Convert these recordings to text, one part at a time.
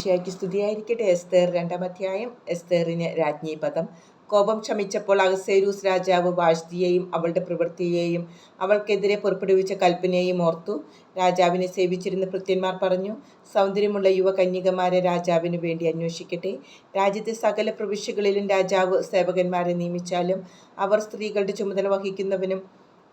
ഈശോയ്ക്ക് സ്തുതിയായിരിക്കട്ടെ. എസ്തേർ രണ്ടാം അധ്യായം എസ്തേറിന് രാജ്ഞി പദം കോപം ക്ഷമിച്ചപ്പോൾ അഗസേരൂസ് രാജാവ് വാഷ്തിയെയും അവളുടെ പ്രവൃത്തിയെയും അവൾക്കെതിരെ പുറപ്പെടുവിച്ച കൽപ്പനയെയും ഓർത്തു. രാജാവിനെ സേവിച്ചിരുന്ന ഭൃത്യന്മാർ പറഞ്ഞു സൗന്ദര്യമുള്ള യുവ കന്യകമാരെ രാജാവിന് വേണ്ടി അന്വേഷിക്കട്ടെ. രാജ്യത്തെ സകല പ്രവിശ്യകളിലും രാജാവ് സേവകന്മാരെ നിയമിച്ചാലും അവർ സ്ത്രീകളുടെ ചുമതല വഹിക്കുന്നവനും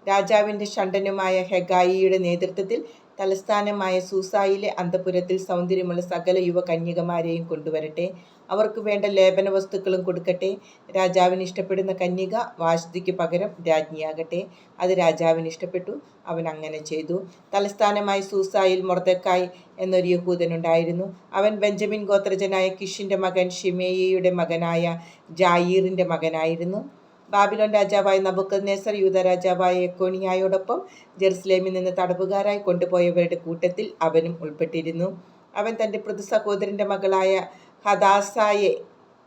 രാജാവിന്റെ ഷണ്ടനുമായ ഹെഗായിയുടെ നേതൃത്വത്തിൽ തലസ്ഥാനമായ സൂസായിലെ അന്തപുരത്തിൽ സൗന്ദര്യമുള്ള സകല യുവ കന്യകമാരെയും കൊണ്ടുവരട്ടെ. അവർക്ക് വേണ്ട ലേപന വസ്തുക്കളും കൊടുക്കട്ടെ. രാജാവിന് ഇഷ്ടപ്പെടുന്ന കന്യക വാശുദിക്ക് പകരം രാജ്ഞിയാകട്ടെ. അത് രാജാവിന് ഇഷ്ടപ്പെട്ടു. അവൻ അങ്ങനെ ചെയ്തു. തലസ്ഥാനമായി സൂസായിൽ മൊർദക്കായ് എന്നൊരു യഹൂദനുണ്ടായിരുന്നു. അവൻ ബെഞ്ചമിൻ ഗോത്രജനായ കിഷിന്റെ മകൻ ഷിമേയിയുടെ മകനായ ജായീറിന്റെ മകനായിരുന്നു. ബാബിലോൺ രാജാവായ നബുക്കദ്നേസർ യൂത രാജാവായ എക്കോണിയായോടൊപ്പം ജെറുസലേമിൽ നിന്ന് തടവുകാരായി കൊണ്ടുപോയവരുടെ കൂട്ടത്തിൽ അവനും ഉൾപ്പെട്ടിരുന്നു. അവൻ തന്റെ പൃഥു സഹോദരന്റെ മകളായ ഹദാസായെ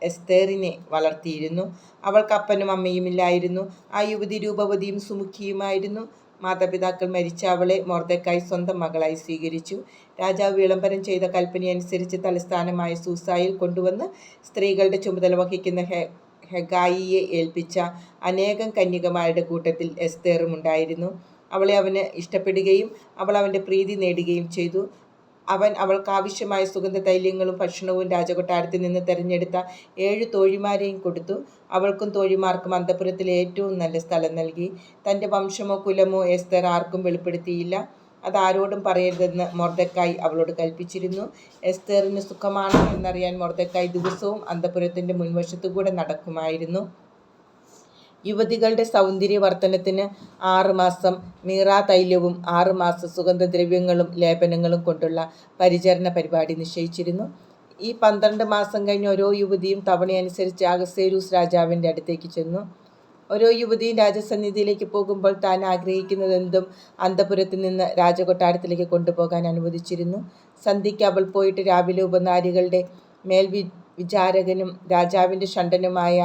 എസ്തേറിനെ വളർത്തിയിരുന്നു. അവൾക്ക് അപ്പനും അമ്മയും ഇല്ലായിരുന്നു. ആ യുവതി രൂപവതിയും സുമുഖിയുമായിരുന്നു. മാതാപിതാക്കൾ മരിച്ച അവളെ മോർദക്കായി സ്വന്തം മകളായി സ്വീകരിച്ചു. രാജാവ് വിളംബരം ചെയ്ത കൽപ്പനയനുസരിച്ച് തലസ്ഥാനമായ സൂസായിൽ കൊണ്ടുവന്ന് സ്ത്രീകളുടെ ചുമതല വഹിക്കുന്ന ഹെ ഹെഗായിയെ ഏൽപ്പിച്ച അനേകം കന്യകമാരുടെ കൂട്ടത്തിൽ എസ്തേറും ഉണ്ടായിരുന്നു. അവളെ അവന് ഇഷ്ടപ്പെടുകയും അവൾ അവന്റെ പ്രീതി നേടുകയും ചെയ്തു. അവൻ അവൾക്ക് ആവശ്യമായ സുഗന്ധ തൈല്യങ്ങളും ഭക്ഷണവും രാജകൊട്ടാരത്തിൽ നിന്ന് തിരഞ്ഞെടുത്ത ഏഴ് തോഴിമാരെയും കൊടുത്തു. അവൾക്കും തോഴിമാർക്കും അന്തപുരത്തിലെ ഏറ്റവും നല്ല സ്ഥലം നൽകി. തന്റെ വംശമോ കുലമോ എസ്തർ ആർക്കും വെളിപ്പെടുത്തിയില്ല. അതാരോടും പറയരുതെന്ന് മൊർദക്കായി അവളോട് കൽപ്പിച്ചിരുന്നു. എസ്തേറിന് സുഖമാണ് എന്നറിയാൻ മൊർദക്കായി ദിവസവും അന്തപുരത്തിന്റെ മുൻവശത്തുകൂടെ നടക്കുമായിരുന്നു. യുവതികളുടെ സൗന്ദര്യവർദ്ധനത്തിന് ആറുമാസം മീറാ തൈലവും ആറുമാസം സുഗന്ധദ്രവ്യങ്ങളും ലേപനങ്ങളും കൊണ്ടുള്ള പരിചരണ പരിപാടി നിശ്ചയിച്ചിരുന്നു. ഈ പന്ത്രണ്ട് മാസം കഴിഞ്ഞ് ഓരോ യുവതിയും തവണയനുസരിച്ച് അഗസേരൂസ് രാജാവിന്റെ അടുത്തേക്ക് ചെന്നു. ഓരോ യുവതിയും രാജസന്നിധിയിലേക്ക് പോകുമ്പോൾ താൻ ആഗ്രഹിക്കുന്നതെന്തും അന്തപുരത്തിൽ നിന്ന് രാജകൊട്ടാരത്തിലേക്ക് കൊണ്ടുപോകാൻ അനുവദിച്ചിരുന്നു. സന്ധ്യയ്ക്ക് അവൾ പോയിട്ട് രാവിലെ ഉപനാരികളുടെ മേൽവി വിചാരകനും രാജാവിന്റെ ഷണ്ടനുമായ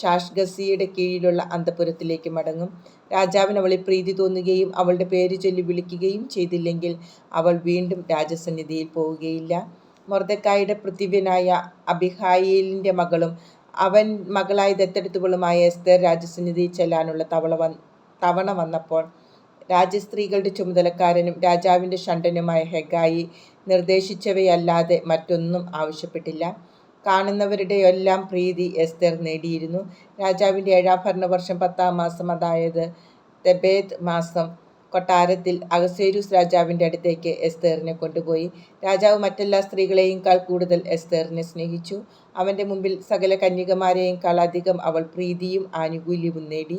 ഷാഷ്ഗസിയുടെ കീഴിലുള്ള അന്തപുരത്തിലേക്ക് മടങ്ങും. രാജാവിന് അവളെ പ്രീതി തോന്നുകയും അവളുടെ പേര് ചൊല്ലി വിളിക്കുകയും ചെയ്തില്ലെങ്കിൽ അവൾ വീണ്ടും രാജസന്നിധിയിൽ പോവുകയില്ല. മൊർദക്കായുടെ പൃഥിവ്യനായ അബിഹായിലിന്റെ മകളും അവൻ മകളായി ദത്തെടുത്തവളുമായ എസ്തർ രാജസന്നിധി ചെല്ലാനുള്ള തവള വ തവണ വന്നപ്പോൾ രാജസ്ത്രീകളുടെ ചുമതലക്കാരനും രാജാവിന്റെ ഷണ്ടനുമായ ഹെഗായി നിർദ്ദേശിച്ചവയല്ലാതെ മറ്റൊന്നും ആവശ്യപ്പെട്ടില്ല. കാണുന്നവരുടെ എല്ലാം പ്രീതി എസ്തർ നേടിയിരുന്നു. രാജാവിന്റെ ഏഴാം ഭരണവർഷം പത്താം മാസം അതായത് തെബേത് മാസം കൊട്ടാരത്തിൽ അഗസേരൂസ് രാജാവിന്റെ അടുത്തേക്ക് എസ്തേറിനെ കൊണ്ടുപോയി. രാജാവ് മറ്റെല്ലാ സ്ത്രീകളെയുംക്കാൾ കൂടുതൽ എസ്തേറിനെ സ്നേഹിച്ചു. അവന്റെ മുമ്പിൽ സകല കന്യകമാരെയുംക്കാൾ അധികം അവൾ പ്രീതിയും ആനുകൂല്യവും നേടി.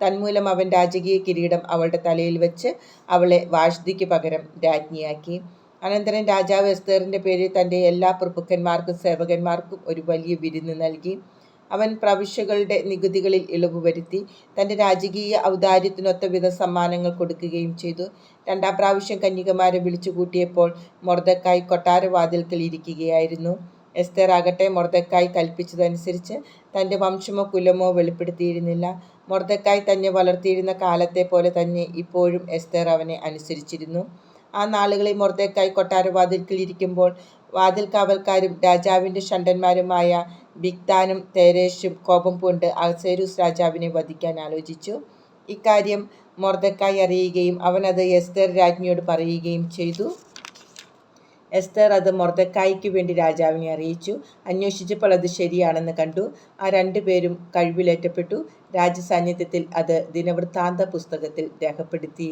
തന്മൂലം അവൻ രാജകീയ കിരീടം അവളുടെ തലയിൽ വെച്ച് അവളെ വാഷ്ദിക്ക് പകരം രാജ്ഞിയാക്കി. അനന്തരം രാജാവ് എസ്തേറിന്റെ പേരിൽ തന്റെ എല്ലാ പ്രഭുക്കന്മാർക്കും സേവകന്മാർക്കും ഒരു വലിയ വിരുന്ന് നൽകി. അവൻ പ്രവിശ്യകളുടെ നികുതികളിൽ ഇളവ് വരുത്തി. തന്റെ രാജകീയ ഔദാര്യത്തിനൊത്ത വിധ സമ്മാനങ്ങൾ കൊടുക്കുകയും ചെയ്തു. രണ്ടാം പ്രാവശ്യം കന്യകമാരെ വിളിച്ചുകൂട്ടിയപ്പോൾ മൊർദക്കായി കൊട്ടാരവാതിൽക്കൽ ഇരിക്കുകയായിരുന്നു. എസ്തർ ആകട്ടെ മൊർദക്കായി കൽപ്പിച്ചതനുസരിച്ച് തന്റെ വംശമോ കുലമോ വെളിപ്പെടുത്തിയിരുന്നില്ല. മൊർദക്കായി തന്നെ വളർത്തിയിരുന്ന കാലത്തെ പോലെ തന്നെ ഇപ്പോഴും എസ്തർ അവനെ അനുസരിച്ചിരുന്നു. ആ നാളുകളിൽ മൊർദക്കായി കൊട്ടാരവാതിൽക്കൽ ഇരിക്കുമ്പോൾ വാതിൽ കാവൽക്കാരും രാജാവിന്റെ ഷണ്ടന്മാരുമായ ബിഗ്ദാനും തേരേഷും കോപം പൂണ്ട് അഹ്സേരൂസ് രാജാവിനെ വധിക്കാൻ ആലോചിച്ചു. ഇക്കാര്യം മൊർദക്കായി അറിയുകയും അവൻ അത് എസ്തർ രാജ്ഞിയോട് പറയുകയും ചെയ്തു. എസ്തർ അത് മൊർദക്കായിക്ക് വേണ്ടി രാജാവിനെ അറിയിച്ചു. അന്വേഷിച്ചപ്പോൾ അത് ശരിയാണെന്ന് കണ്ടു. ആ രണ്ടുപേരും കഴിവിലേറ്റപ്പെട്ടു. രാജസാന്നിധ്യത്തിൽ അത് ദിനവൃത്താന്ത പുസ്തകത്തിൽ രേഖപ്പെടുത്തി.